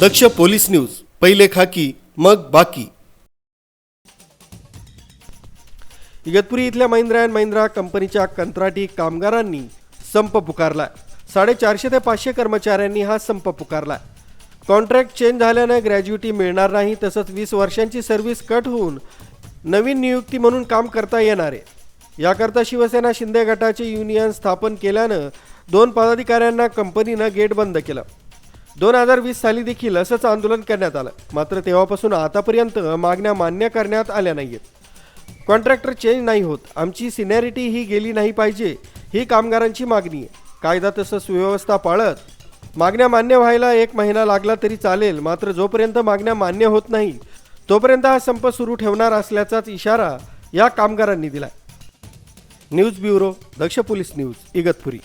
दक्ष police news पहिले खाकी मग बाकी. इगतपुरी इथल्या महिंद्रा अँड महिंद्रा कंपनीच्या कंत्राटी कामगारांनी संप पुकारला साडेचारशे ते पाचशे कर्मचाऱ्यांनी हा संप पुकारला कॉन्ट्रॅक्ट चेंज झाल्यानं ग्रॅज्युटी मिळणार नाही तसंच वीस वर्षांची सर्व्हिस कट होऊन नवीन नियुक्ती म्हणून काम करता येणार आहे. याकरता शिवसेना शिंदे गटाचे युनियन स्थापन केल्यानं दोन पदाधिकाऱ्यांना कंपनीनं गेट बंद केलं. दोन हजार वीस साली देखील असंच आंदोलन करण्यात आलं. मात्र तेव्हापासून आतापर्यंत मागण्या मान्य करण्यात आल्या नाहीयेत. कॉन्ट्रॅक्टर चेंज नाही होत. आमची सिनियरिटी ही गेली नाही पाहिजे ही कामगारांची मागणी आहे. कायदा तसं सुव्यवस्था पाळत मागण्या मान्य व्हायला एक महिना लागला तरी चालेल मात्र जोपर्यंत मागण्या मान्य होत नाही तोपर्यंत हा संप सुरू ठेवणार असल्याचाच इशारा या कामगारांनी दिला news bureau Daksh police news Igatpuri.